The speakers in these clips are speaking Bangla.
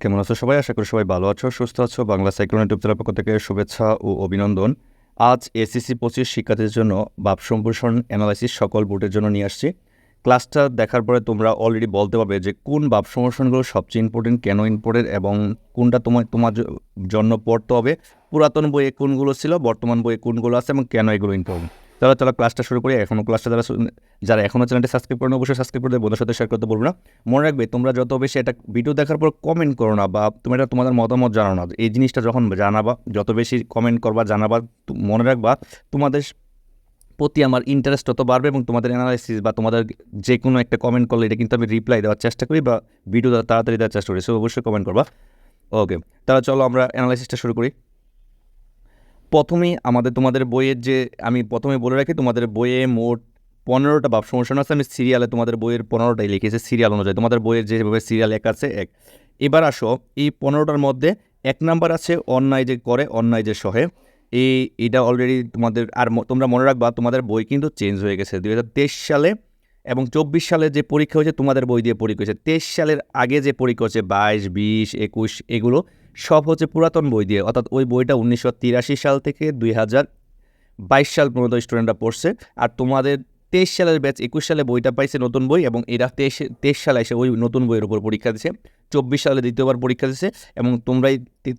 কেমন আছো সবাই? আশা করি সবাই ভালো আছো, সুস্থ আছো। বাংলা সাইক্লোন ইউটিউব পক্ষ থেকে শুভেচ্ছা ও অভিনন্দন। আজ এসিসি পঁচিশ শিক্ষার্থীদের জন্য বাপ সম্প্রসারণ অ্যানালাইসিস সকল বোর্ডের জন্য নিয়ে আসছি। ক্লাসটা দেখার পরে তোমরা অলরেডি বলতে পারবে যে কোন বাপ সম্প্রসারণগুলো সবচেয়ে ইম্পর্টেন্ট কেন ইম্পর্টেন্ট এবং কোনটা তোমার তোমার জন্য পড়তে হবে। পুরাতন বইয়ে কোনগুলো ছিল, বর্তমান বইয়ে কোনগুলো আছে এবং কেন এগুলো ইম্পর্টেন্ট তাহলে চলো ক্লাসটা শুরু করি এখনও ক্লাসটা যারা যারা এখনও চ্যানেলটি সাবস্ক্রাইব করেন অবশ্যই সাবস্ক্রাইব করে দেবে, বন্ধুদের সাথে শেয়ার করতে বলব না। মনে রাখবে তোমরা যত বেশি এটা ভিডিও দেখার পর কমেন্ট করো না বা তুমি এটা তোমাদের মতামত জানো না। এই জিনিসটা যখন জানাবা যত বেশি কমেন্ট করবা জানাবা মনে রাখবা তোমাদের প্রতি আমার ইন্টারেস্ট তত বাড়বে এবং তোমাদের অ্যানালাইসিস বা তোমাদের যে কোনো একটা কমেন্ট করলে এটা কিন্তু আমি রিপ্লাই দেওয়ার চেষ্টা করি বা ভিডিও তাড়াতাড়ি দেওয়ার চেষ্টা করি। সো অবশ্যই কমেন্ট করবা। ওকে তাহলে চলো আমরা অ্যানালাইসিসটা শুরু করি। প্রথমেই আমাদের, তোমাদের বইয়ের যে, আমি প্রথমে বলে রাখি, তোমাদের বইয়ে মোট পনেরোটা ভাব সমস্যা আছে, আমি সিরিয়ালে তোমাদের বইয়ের পনেরোটাই লিখেছি সিরিয়াল অনুযায়ী। তোমাদের বইয়ের যেভাবে সিরিয়াল এক আছে, এক। এবার আসো, এই পনেরোটার মধ্যে এক নাম্বার আছে, অন্যায় যে করে, অন্যায় যে সহে। এই, এটা অলরেডি তোমাদের, আর তোমরা মনে রাখবা, তোমাদের বই কিন্তু চেঞ্জ হয়ে গেছে। দুই হাজার তেইশ সালে এবং চব্বিশ সালে যে পরীক্ষা হয়েছে, তোমাদের বই দিয়ে পরীক্ষা হয়েছে। তেইশ সালের আগে যে পরীক্ষা হয়েছে, বাইশ, বিশ, একুশ, এগুলো সব হচ্ছে পুরাতন বই দিয়ে, অর্থাৎ ওই বইটা উনিশশো তিরাশি সাল থেকে দুই হাজার বাইশ সাল পর্যন্ত স্টুডেন্টরা পড়ছে। আর তোমাদের তেইশ সালের ব্যাচ একুশ সালে বইটা পাইছে নতুন বই এবং এরা তেইশ তেইশ সালে এসে ওই নতুন বইয়ের উপর পরীক্ষা দিছে। চব্বিশ সালে দ্বিতীয়বার পরীক্ষা দিছে এবং তোমরাই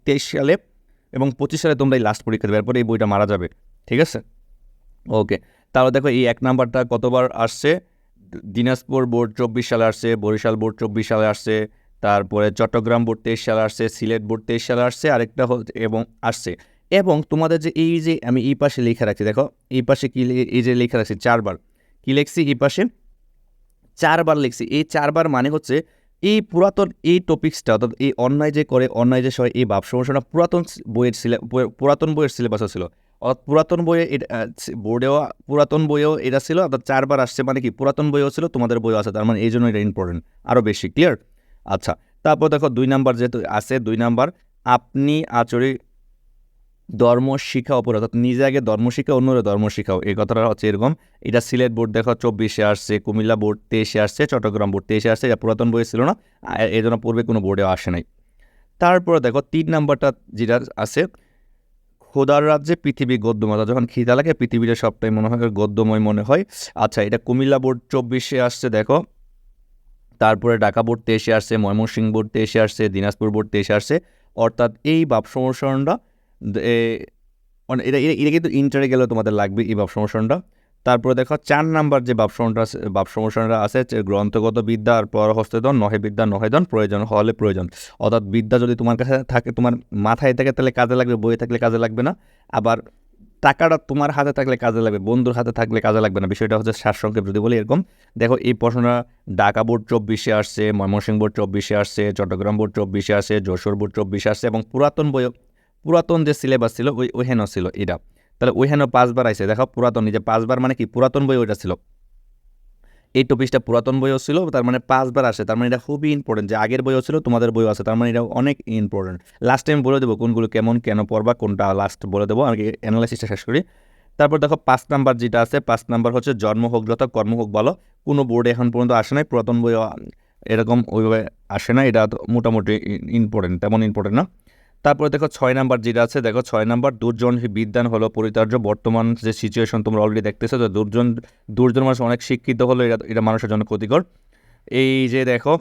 তেইশ সালে এবং পঁচিশ সালে তোমরাই লাস্ট পরীক্ষা দেবে, এরপরে এই বইটা মারা যাবে। ঠিক আছে? ওকে তাহলে দেখো এই এক নাম্বারটা কতবার আসছে? দিনাজপুর বোর্ড চব্বিশ সালে আসছে, বরিশাল বোর্ড চব্বিশ সালে আসছে তারপরে চট্টগ্রাম বোর্ড তেইশ সালে আসছে, সিলেট বোর্ড তেইশ সালে আসছে, আরেকটা এবং আসছে। এবং তোমাদের যে এই যে আমি এই পাশে লেখা রাখছি, দেখো, এই পাশে কি এই যে লেখা রাখছি, চারবার। কী লিখছি এই পাশে? চারবার লিখছি। এই চারবার মানে হচ্ছে এই পুরাতন এই টপিক্সটা অর্থাৎ এই অন্যায় যে করে, অন্যায় যে সবাই, এই ভাব সমস্যাটা পুরাতন বইয়ের সিলে পুরাতন বইয়ের সিলেবাসও ছিল। অর্থাৎ পুরাতন বইয়ে এটা বোর্ডেও পুরাতন বইয়েও এটা ছিল, অর্থাৎ চারবার আসছে মানে কি, পুরাতন বইও ছিল, তোমাদের বইও আছে, তার মানে এই জন্য এটা ইম্পর্টেন্ট আরও বেশি ক্লিয়ার আচ্ছা তারপর দেখো দুই নাম্বার যেহেতু আছে, দুই নাম্বার, আপনি আচরি ধর্ম শিক্ষা অপর অর্থাৎ নিজে আগে ধর্ম শিক্ষা অন্যরা ধর্ম শিখাও এই কথাটা হচ্ছে এরকম। এটা সিলেট বোর্ড দেখো, চব্বিশে আসছে, কুমিল্লা বোর্ড তেইশে আসছে, চট্টগ্রাম বোর্ড তেইশে আসছে, এটা পুরাতন বই ছিল না এই জন্য পূর্বে কোনো বোর্ডে আসে নাই। তারপরে দেখো তিন নাম্বারটা যেটা আছে, খোদার রাজ্যে পৃথিবী গদ্যময় যখন খিদা লাগে, পৃথিবীটা সবটাই মনে হয় গদ্যময় মনে হয়। আচ্ছা এটা কুমিল্লা বোর্ড চব্বিশে আসছে, দেখো তারপরে ঢাকা বোর্ড তেইশে আসছে, ময়মনসিংহ বোর্ড তেইশে আসছে, দিনাজপুর বোর্ড তেইশে আসছে। অর্থাৎ এই ভাব সমস্যাটা মানে এটা, এটা- কিন্তু ইন্টারে গেলেও তোমাদের লাগবে এই ভাব সমস্যাটা তারপরে দেখো চার নাম্বার যে সমস্যা আছে সমস্যাটা আছে গ্রন্থগত বিদ্যা আর পরহস্তদন নহে বিদ্যা নহেদন প্রয়োজন, হলে প্রয়োজন। অর্থাৎ বিদ্যা যদি তোমার কাছে থাকে, তোমার মাথায় থাকে, তাহলে কাজে লাগবে, বইয়ে থাকলে কাজে লাগবে না। আবার টাকাটা তোমার হাতে থাকলে কাজে লাগবে, বন্ধুর হাতে থাকলে কাজে লাগবে না। বিষয়টা হচ্ছে সারসংক্ষেপ যদি বলি এরকম, দেখো এই প্রশ্নটা ঢাকা বোর্ড চব্বিশে আসছে, ময়মনসিংহ বোর্ড চব্বিশে আসছে, চট্টগ্রাম বোর্ড চব্বিশে আসে যশোর বোর্ড চব্বিশে আসছে এবং পুরাতন বই পুরাতন যে সিলেবাস ছিল ওই ওইহেন ছিল এটা। তাহলে ওইহেন পাঁচবার আইসে দেখো পুরাতন যে পাঁচবার মানে কি? পুরাতন বই ওইটা ছিল। এই টপিকটা পুরাতন বইও ছিল, তার মানে পাঁচবার আসে। তার মানে এটা খুবই ইম্পর্টেন্ট যে আগের বইও ছিল, তোমাদের বইও আছে, তার মানে এটা অনেক ইম্পর্টেন্ট লাস্ট টাইম বলে দেবো কোনগুলো কেমন, কেন পড়বা, কোনটা লাস্ট বলে দেবো আমি অ্যানালাইসিসটা শেষ করি। তারপর দেখো পাঁচ নাম্বার যেটা আছে, পাঁচ নাম্বার হচ্ছে জন্ম হোক, যত কর্ম হোক, বলো, কোনো বোর্ডে এখন পর্যন্ত আসে নাই, পুরাতন বইও এরকম ওইভাবে আসে না এটা মোটামুটি ইম্পর্টেন্ট তেমন ইম্পর্টেন্ট না। তারপরে দেখো ছয় নাম্বার যেটা আছে, দেখো ছয় নাম্বার, দুর্জন বিদ্যান হলো পরিতার্য। বর্তমান যে সিচুয়েশন তোমরা অলরেডি দেখতেছো যে দুর্জন দুর্জন মানুষ অনেক শিক্ষিত হলো এটা এটা মানুষের জন্য ক্ষতিকর। এই যে দেখো,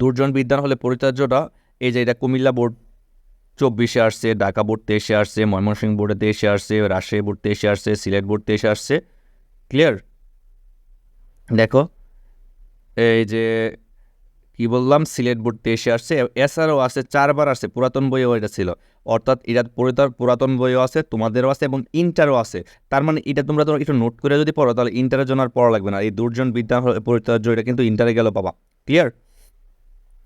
দুর্জন বিদ্যান হলে পরিতার্যটা, এই যে এটা কুমিল্লা বোর্ড চব্বিশে আসছে, ঢাকা বোর্ড তেইশে আসছে, ময়মনসিংহ বোর্ডে তেইশে আসছে, রাজশাহী বোর্ড তেইশে আসছে, সিলেট বোর্ড তেইশে আসছে। ক্লিয়ার দেখো, এই যে কি বললাম, সিলেট বোর্ড তেইশে আসছে। এছাড়াও আছে চারবার আসছে, পুরাতন বইও এটা ছিল। অর্থাৎ এটা পুরাতন পুরাতন বইও আছে, তোমাদেরও আছে এবং ইন্টারও আছে। তার মানে এটা তোমরা তো একটু নোট করে যদি পড়ো, তাহলে ইন্টারের জন্য আর পড়া লাগবে না। এই দুর্জন বিদ্যা পরিতার্য এটা কিন্তু ইন্টারে গেলেও পাবা। ক্লিয়ার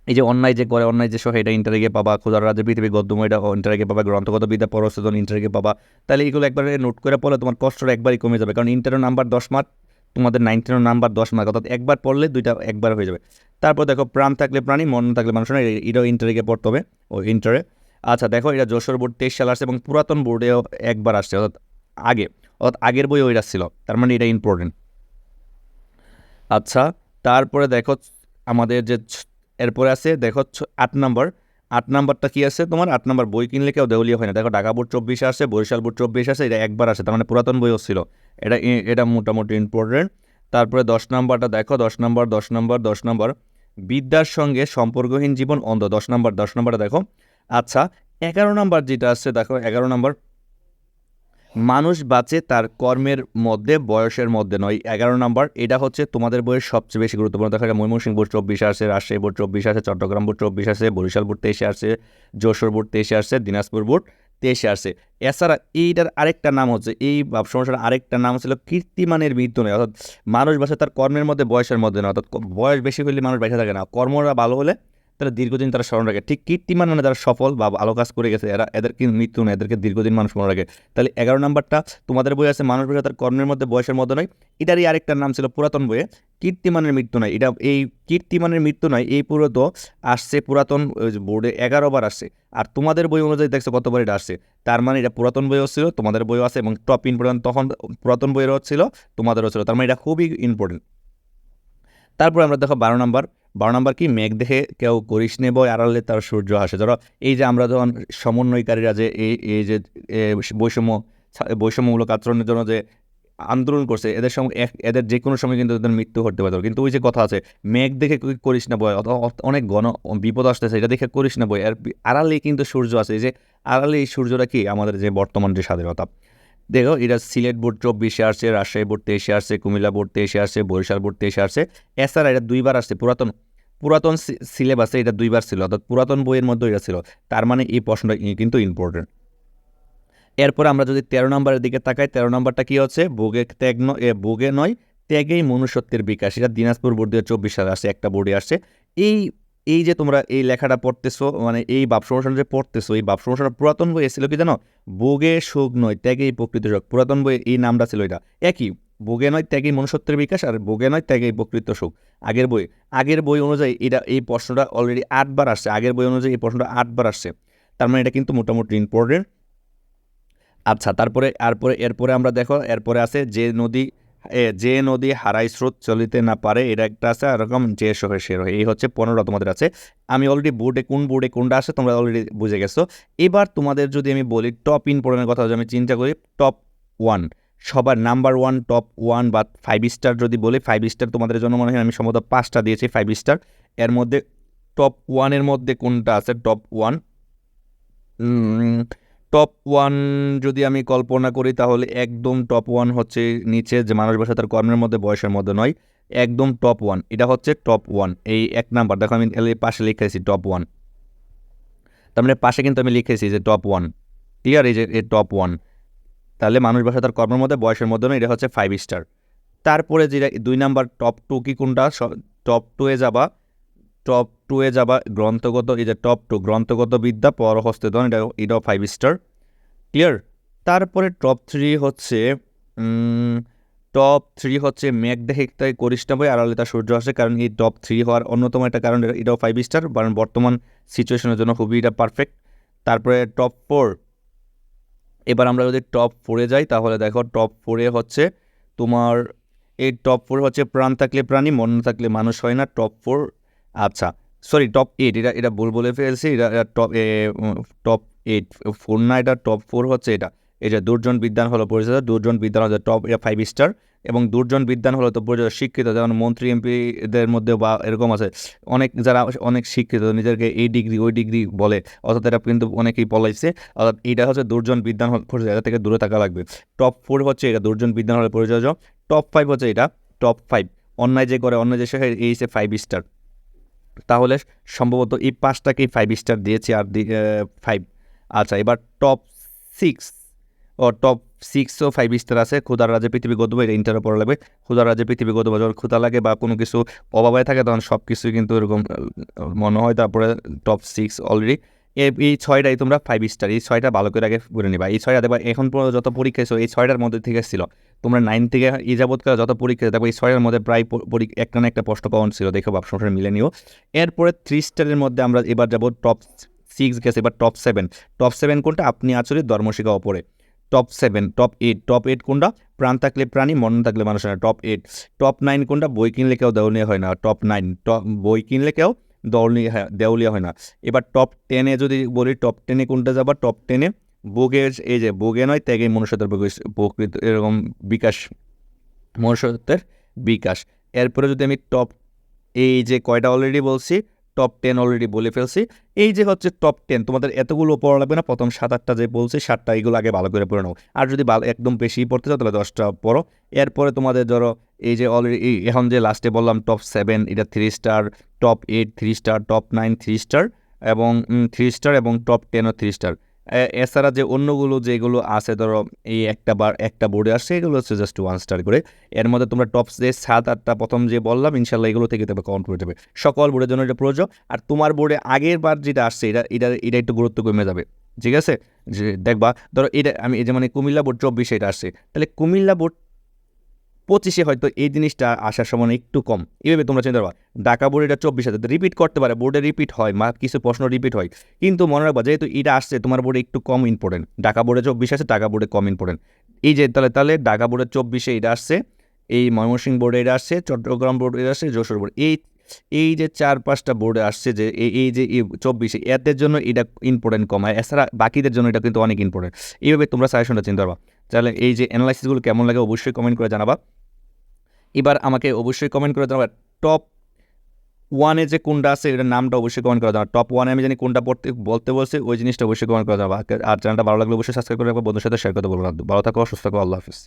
এই যে অন্যায় যে করে, অন্যায় যে সহ, এটা ইন্টারে গিয়ে পাবা। খোদার রাজ্যে পৃথিবী গদ্যময়, এটা ইন্টারে গিয়ে পাবা। গ্রন্থগত বিদ্যা পরশোধন ইন্টারে গিয়ে পাবা। তাহলে এগুলো একবারে নোট করে পড়লে তোমার কষ্টটা একবারই কমে যাবে। কারণ ইন্টারের নাম্বার দশ মার্ক। তোমাদের নাইনটিনের নাম্বার দশ মার্ক অর্থাৎ একবার পড়লে দুইটা একবার হয়ে যাবে। তারপর দেখো, প্রাণ থাকলে প্রাণী, মন থাকলে মানুষ না এটাও ইন্টারে গিয়ে পড়তে হবে, ও ইন্টারে আচ্ছা দেখো, এটা যশোর বোর্ড তেইশ সাল আসছে এবং পুরাতন বোর্ডেও একবার আসছে, অর্থাৎ আগে, অর্থাৎ আগের বই ওইটা ছিল, তার মানে এটা ইম্পর্টেন্ট আচ্ছা তারপরে দেখো, আমাদের যে এরপরে আছে, দেখো আট নম্বর আট নাম্বারটা কি আছে তোমার? আট নাম্বার বই কিনলে কেউ দেউলিয়া হয় না। দেখো, ঢাকা বোর্ড চব্বিশে আসে, বরিশাল বোর্ড চব্বিশে আসে, এটা একবার আসে, তার মানে পুরাতন বইও ছিল এটা এটা মোটামুটি ইম্পর্টেন্ট তারপরে দশ নাম্বারটা দেখো, দশ নাম্বার দশ নাম্বার দশ নাম্বার। বিদ্যার সঙ্গে সম্পর্কহীন জীবন অন্ধ, দশ নাম্বার, দশ নাম্বারটা দেখো। আচ্ছা এগারো নাম্বার যেটা আছে, দেখো, এগারো নাম্বার। মানুষ বাঁচে তার কর্মের মধ্যে, বয়সের মধ্যে নয়। এগারো নাম্বার, এটা হচ্ছে তোমাদের বইয়ের সবচেয়ে বেশি গুরুত্বপূর্ণ। দেখা যায় ময়মনসিংহ বোর্ড চব্বিশ আসে, রাজশাহী বোর্ড চব্বিশ আসে, চট্টগ্রাম বোর্ড চব্বিশ আসে, বরিশাল বোর্ড তেইশে আসে, যশোর বোর্ড তেইশে আসে, দিনাজপুর বোর্ড তেইশে আসে। এছাড়া এইটার আরেকটা নাম হচ্ছে, এই সমস্যার আরেকটা নাম ছিল কীর্তিমানের মৃত্যু নয়। অর্থাৎ মানুষ বাসে তার কর্মের মধ্যে, বয়সের মধ্যে নয়। অর্থাৎ বয়স বেশি হলে মানুষ বেঁচে থাকে না। কর্মরা ভালো হলে তারা দীর্ঘদিন তারা স্মরণ রাখে। ঠিক কীর্তিমান মানে যারা সফল বা ভালো কাজ করে গেছে, এরা এদের কিন্তু মৃত্যু নেই এদেরকে দীর্ঘদিন মানুষ মনে রাখে। তাহলে এগারো নাম্বারটা, তোমাদের বই আছে মানুষ তার কর্মের মধ্যে বয়সের মধ্যে নয়, এটারই আরেকটার নাম ছিল পুরাতন বইয়ে কীর্তিমানের মৃত্যু নয়। এটা এই কীর্তিমানের মৃত্যু নয়, এই পুরো তো আসছে পুরাতন বোর্ডে এগারো বার আসছে। আর তোমাদের বই অনুযায়ী দেখছ কতবার এটা আসছে। তার মানে এটা পুরাতন বইও ছিল, তোমাদের বইও আছে এবং টপ ইম্পর্টেন্ট তখন পুরাতন বইয়েরও ছিল, তোমাদেরও ছিল। তার মানে এটা খুবই ইম্পর্টেন্ট তারপর আমরা দেখো বারো নাম্বার বারো নাম্বার কি? মেঘ দেখে কেউ করিস নে আড়ালে তার সূর্য আসে। ধরো, এই যে আমরা যখন সমন্বয়কারীরা যে এই এই যে বৈষম্য বৈষম্যমূলক আচরণের জন্য যে আন্দোলন করছে, এদের এক- এদের যে কোনো সময় কিন্তু এদের মৃত্যু ঘটতে পারে। কিন্তু ওই যে কথা আছে, মেঘ দেখে করিস না বই অনেক ঘন বিপদ আসতেছে, এটা দেখে করিস না বই আর আড়ালেই কিন্তু সূর্য আছে এই যে আড়ালে এই সূর্যটা কি? আমাদের যে বর্তমান যে স্বাধীনতা। দেখো এটা সিলেট বোর্ড চব্বিশে আসছে, রাজশাহী বোর্ড তেইশে আসছে, কুমিল্লা বোর্ড তেইশে আসছে, বরিশাল বোর্ড তেইশে আসছে। এছাড়া এটা দুইবার আসছে, পুরাতন পুরাতন সিলেবাসে এটা দুইবার ছিল, অর্থাৎ পুরাতন বইয়ের মধ্যে এটা ছিল। তার মানে এই প্রশ্নটা কিন্তু ইম্পর্টেন্ট এরপর আমরা যদি তেরো নম্বরের দিকে তাকাই, তেরো নম্বরটা কী হচ্ছে? ভোগে ত্যাগ নয় ভোগে নয়, ত্যাগেই মনুষ্যত্বের বিকাশ। এটা দিনাজপুর বোর্ড দিয়ে চব্বিশ সালে আসছে, একটা বোর্ডে আসছে। এই এই যে তোমরা এই লেখাটা পড়তেছো মানে এই বাপ সমস্যা যে পড়তেছো, এই বাপ সমস্যাটা পুরাতন বই এসেছিল কি জানো? ভোগে সুখ নয়, ত্যাগেই প্রকৃত সুখ পুরাতন বই এই নামটা ছিল এটা। একই, ভোগে নয়, ত্যাগেই মনুষ্যত্বের বিকাশ, আর ভোগে নয়, ত্যাগেই প্রকৃত সুখ আগের বই আগের বই অনুযায়ী এটা, এই প্রশ্নটা অলরেডি আটবার আসছে। আগের বই অনুযায়ী এই প্রশ্নটা আটবার আসছে। তার মানে এটা কিন্তু মোটামুটি ইম্পর্টেন্ট আচ্ছা তারপরে এরপরে এরপরে আমরা দেখো, এরপরে আছে যে নদী যে নদী হারাই স্রোত চলিতে না পারে, এটা একটা আছে, আর এরকম যে সহে সে রহে এই হচ্ছে পনেরো তোমাদের আছে। আমি অলরেডি বোর্ডে কোন বোর্ডে কোনটা আছে, তোমরা অলরেডি বুঝে গেছো। এবার তোমাদের যদি আমি বলি টপ ইম্পর্টেন্টের কথা যদি আমি চিন্তা করি টপ ওয়ান সবার নাম্বার ওয়ান টপ ওয়ান বা ফাইভ স্টার যদি বলি ফাইভ স্টার তোমাদের জন্য মনে হয় আমি সম্ভবত পাঁচটা দিয়েছি ফাইভ স্টার এর মধ্যে টপ ওয়ানের মধ্যে কোনটা আছে টপ ওয়ান টপ ওয়ান যদি আমি কল্পনা করি, তাহলে একদম টপ ওয়ান হচ্ছে নিচে যে মানুষ বসে তার কর্মের মধ্যে, বয়সের মধ্যে নয়, একদম টপ ওয়ান এটা হচ্ছে টপ ওয়ান এই এক নাম্বার দেখো আমি পাশে লিখেছি টপ ওয়ান তার মানে পাশে কিন্তু আমি লিখেছি যে টপ ওয়ান ক্লিয়ার এই যে, এই টপ ওয়ান তাহলে মানুষ বসে তার কর্মের মধ্যে, বয়সের মধ্যে নয়, এটা হচ্ছে ফাইভ স্টার তারপরে যেটা, দুই নাম্বার টপ টু কি কোনটা? টপ টুয়ে যাবা। টপ টুয়ে যাবা, গ্রন্থগত, এই যে টপ টু গ্রন্থগত বিদ্যা পরহস্তেদন এটা এটাও ফাইভ স্টার ক্লিয়ার তারপরে টপ থ্রি হচ্ছে টপ থ্রি হচ্ছে মেঘ দেখে তাই করিস না বই, আড়ালে তার সূর্য আসে, কারণ এই টপ থ্রি হওয়ার অন্যতম একটা কারণ, এটা- এটাও ফাইভ স্টার কারণ বর্তমান সিচুয়েশনের জন্য খুবই এটা পারফেক্ট তারপরে টপ ফোর এবার আমরা যদি টপ ফোরে যাই, তাহলে দেখো টপ ফোরে হচ্ছে তোমার, এই টপ ফোর হচ্ছে প্রাণ থাকলে প্রাণী, মন থাকলে মানুষ হয় না টপ ফোর আচ্ছা সরি টপ এইট এটা এটা ভুল বলে ফেলছি, এটা এটা টপ টপ এইট ফোর না, এটা টপ ফোর হচ্ছে এটা। যে দুর্জন বিদ্যান হলো পরিচিত দুর্জন বিদ্যান হচ্ছে টপ এটা ফাইভ স্টার এবং দুর্জন বিদ্যান হলো তো পরিচিত শিক্ষিত, যেমন মন্ত্রী এমপিদের মধ্যে বা এরকম আছে। অনেক যারা, অনেক শিক্ষিত নিজেকে এই ডিগ্রি ওই ডিগ্রি বলে, অর্থাৎ এটা কিন্তু অনেকেই বলাইছে অর্থাৎ এটা হচ্ছে দুর্জন বিদ্যান পরিচিত এটা থেকে দূরে থাকা লাগবে। টপ ফোর হচ্ছে এটা, দুর্জন বিদ্যান হলে পরিচয় টপ ফাইভ হচ্ছে এটা টপ ফাইভ অন্যায় যে করে, অন্যায় যে সে, এই হচ্ছে ফাইভ স্টার তাহলে সম্ভবত এই পাঁচটাকেই ফাইভ স্টার দিয়েছি আর ফাইভ আচ্ছা এবার টপ সিক্স ও টপ সিক্সও ফাইভ স্টার আছে। ক্ষুদার রাজে পৃথিবী গদব এটা ইন্টারও পড়া লাগবে। ক্ষুদার রাজে পৃথিবী গদব যখন ক্ষুদা লাগে বা কোনো কিছু অভাবে থাকে, তখন সব কিছুই কিন্তু এরকম মনে হয়। তারপরে টপ সিক্স অলরেডি এই ছয়টাই তোমরা ফাইভ স্টার এই ছয়টা ভালো করে আগে করে নিবা। এই ছয়টা দেখবা, এখন পর্যন্ত যত পরীক্ষা ছিল এই ছয়টার মধ্যে থেকে ছিল। তোমরা নাইন থেকে এই যাবৎকাল যত পরীক্ষা দেখো এই ছয়টার মধ্যে প্রায় একটা না একটা প্রশ্ন কমন ছিল, দেখো সংসার মিলে নিও। এরপরে থ্রি স্টারের মধ্যে আমরা এবার যাব টপ সিক্স গেছে এবার টপ সেভেন টপ সেভেন কোনটা? আপনি আচরিত ধর্মশিখা ওপরে। Top seven top eight top eight কোনটা? প্রাণ থাকলে প্রাণী, মন থাকলে মানুষ না। টপ এইট টপ নাইন কোনটা? বই কিনলে কেউ দেওয়া হয় না। টপ নাইন টপ বই কিনলে কেউ হ্যাঁ দেউলিয়া হয় না। এবার টপ টেনে যদি বলি টপ টেনে কোনটা যাবা? টপ টেনে বোগের এই যে বোগে নয়, ত্যাগে মনুষ্যত্বের প্রকৃ- প্রকৃত এরকম বিকাশ, মনুষ্যত্বের বিকাশ। এরপরে যদি আমি টপ এই যে কয়টা অলরেডি বলছি টপ টেন অলরেডি বলে ফেলছি, এই যে হচ্ছে টপ টেন তোমাদের এতগুলো পড়া লাগবে না, প্রথম সাত আটটা যে বলছি, সাতটা এগুলো আগে ভালো করে পড়ে নাও। আর যদি ভালো, একদম বেশি পড়তে চাও, তাহলে দশটা পড়ো। এরপরে তোমাদের ধরো এই যে অলরেডি এখন যে লাস্টে বললাম টপ সেভেন এটা three star top eight three star top nine three star এবং থ্রি স্টার এবং টপ টেনও থ্রি স্টার এছাড়া যে অন্যগুলো যেগুলো আছে, ধরো এই একটা বার, একটা বোর্ডে আসছে, এগুলো হচ্ছে জাস্ট ওয়ান স্টার করে। এর মধ্যে তোমরা টপস যে সাত, আটটা প্রথম যে বললাম ইনশাল্লাহ এগুলো থেকে তোমরা কাউন্ট করে দেবে। সকল বোর্ডের জন্য এটা প্রয়োজন আর তোমার বোর্ডে আগের বার যেটা আসছে, এটা এটা এটা একটু গুরুত্ব কমে যাবে। ঠিক আছে? যে দেখবা, ধরো এটা, আমি এই যে মানে কুমিল্লা বোর্ড চব্বিশে এটা আসছে। তাহলে কুমিল্লা বোর্ড পঁচিশে হয়তো এই জিনিসটা আসার সময় একটু কম। এভাবে তোমরা চিন্তা করবা ঢাকা বোর্ড এটা চব্বিশ হাজার। রিপিট করতে পারে, বোর্ডে রিপিট হয়, মা কিছু প্রশ্ন রিপিট হয়। কিন্তু মনে রাখবা, যেহেতু এটা আসছে, তোমার বোর্ডে একটু কম ইম্পর্টেন্ট ঢাকা বোর্ডে চব্বিশ আছে, ঢাকা বোর্ডে কম ইম্পর্টেন্ট এই যে, তাহলে তাহলে ঢাকা বোর্ডে চব্বিশে এটা আসছে, এই ময়মনসিংহ বোর্ডে এটা আসছে, চট্টগ্রাম বোর্ডে এটা আসছে, যশোর বোর্ড এই এই যে চার পাঁচটা বোর্ডে আসছে যে এই যে চব্বিশে, এদের জন্য এটা ইম্পর্টেন্ট কম। আর এছাড়া বাকিদের জন্য এটা কিন্তু অনেক ইম্পর্টেন্ট এইভাবে তোমরা সাজেশনটা চিন্তা পারবা তাহলে এই যে অ্যানালাইসিসগুলো কেমন লাগে অবশ্যই কমেন্ট করে জানাবা। এবার আমাকে অবশ্যই কমেন্ট করে দেওয়া টপ ওয়ানে যে কোনটা আছে, এটার নামটা অবশ্যই কমেন্ট করে দেওয়া টপ ওয়ানে আমি জানি কোনটা পড়তে, বলতে বলছে, ওই জিনিসটা অবশ্যই কমেন্ট করে দেওয়া আর চ্যানেলটা ভালো লাগলে অবশ্যই সাবস্ক্রাইব করে বন্ধুর সাথে শেয়ার করতে বলব ভালো থাকো, সুস্থ থাকো, আল্লাহ হাফিজ।